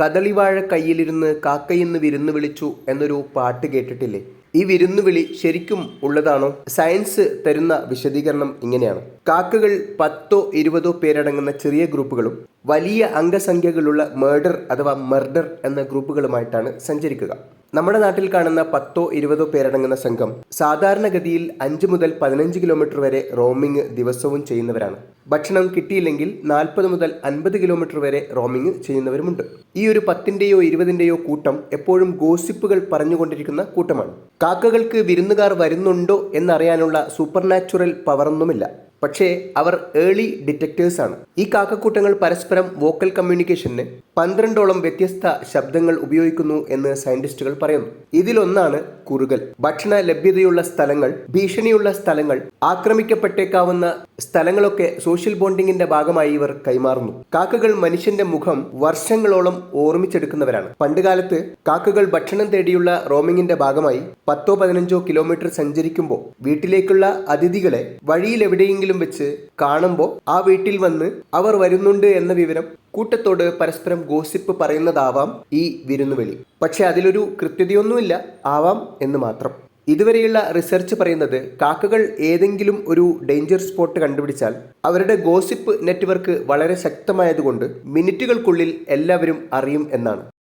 കദളിവാഴ കയ്യിലിരുന്ന് കാക്കയിന്ന് വിരുന്ന് വിളിച്ചു എന്നൊരു പാട്ട് കേട്ടിട്ടില്ലേ? ഈ വിരുന്നുവിളി ശരിക്കും ഉള്ളതാണോ? സയൻസ് തരുന്ന വിശദീകരണം ഇങ്ങനെയാണ്. കാക്കകൾ പത്തോ ഇരുപതോ പേരടങ്ങുന്ന ചെറിയ ഗ്രൂപ്പുകളും വലിയ അംഗസംഖ്യകളുള്ള മേർഡർ അഥവാ മർഡർ എന്ന ഗ്രൂപ്പുകളുമായിട്ടാണ് സഞ്ചരിക്കുക. നമ്മുടെ നാട്ടിൽ കാണുന്ന പത്തോ ഇരുപതോ പേരടങ്ങുന്ന സംഘം സാധാരണഗതിയിൽ അഞ്ച് മുതൽ പതിനഞ്ച് കിലോമീറ്റർ വരെ റോമിംഗ് ദിവസവും ചെയ്യുന്നവരാണ്. ഭക്ഷണം കിട്ടിയില്ലെങ്കിൽ നാൽപ്പത് മുതൽ അൻപത് കിലോമീറ്റർ വരെ റോമിംഗ് ചെയ്യുന്നവരുമുണ്ട്. ഈ ഒരു പത്തിന്റെയോ ഇരുപതിന്റെയോ കൂട്ടം എപ്പോഴും ഗോസിപ്പുകൾ പറഞ്ഞുകൊണ്ടിരിക്കുന്ന കൂട്ടമാണ്. കാക്കകൾക്ക് വിരുന്നുകാർ വരുന്നുണ്ടോ എന്നറിയാനുള്ള സൂപ്പർ നാച്ചുറൽ പവറൊന്നുമില്ല പക്ഷേ അവർ ഏർലി ആണ് ഈ കാക്കക്കൂട്ടങ്ങൾ പരസ്പരം വോക്കൽ കമ്മ്യൂണിക്കേഷന് പന്ത്രണ്ടോളം വ്യത്യസ്ത ശബ്ദങ്ങൾ ഉപയോഗിക്കുന്നു എന്ന് സയന്റിസ്റ്റുകൾ പറയുന്നു. ഇതിലൊന്നാണ് കുറുകൽ. ഭക്ഷണ ലഭ്യതയുള്ള സ്ഥലങ്ങൾ ഭീഷണിയുള്ള സ്ഥലങ്ങൾ ആക്രമിക്കപ്പെട്ടേക്കാവുന്ന സ്ഥലങ്ങളൊക്കെ സോഷ്യൽ ബോണ്ടിങ്ങിന്റെ ഭാഗമായി ഇവർ കൈമാറുന്നു. കാക്കകൾ മനുഷ്യന്റെ മുഖം വർഷങ്ങളോളം ഓർമ്മിച്ചെടുക്കുന്നവരാണ്. പണ്ടുകാലത്ത് കാക്കകൾ ഭക്ഷണം തേടിയുള്ള റോമിങ്ങിന്റെ ഭാഗമായി പത്തോ പതിനഞ്ചോ കിലോമീറ്റർ സഞ്ചരിക്കുമ്പോൾ വീട്ടിലേക്കുള്ള അതിഥികളെ വഴിയിൽ എവിടെയെങ്കിലും വെച്ച് കാണുമ്പോൾ ആ വീട്ടിൽ വന്ന് അവർ വരുന്നുണ്ട് എന്ന വിവരം കൂട്ടത്തോട് പരസ്പരം ഗോസിപ്പ് പറയുന്നതാവാം ഈ വിരുന്നുവിളി. പക്ഷെ അതിലൊരു കൃത്യതയൊന്നുമില്ല. ആവാം എന്ന് മാത്രം. ഇതുവരെയുള്ള റിസർച്ച് പറയുന്നത് കാക്കകൾ ഏതെങ്കിലും ഒരു ഡേഞ്ചർ സ്പോട്ട് കണ്ടുപിടിച്ചാൽ അവരുടെ ഗോസിപ്പ് നെറ്റ്വർക്ക് വളരെ ശക്തമായതുകൊണ്ട് മിനിറ്റുകൾക്കുള്ളിൽ എല്ലാവരും അറിയും എന്നാണ്.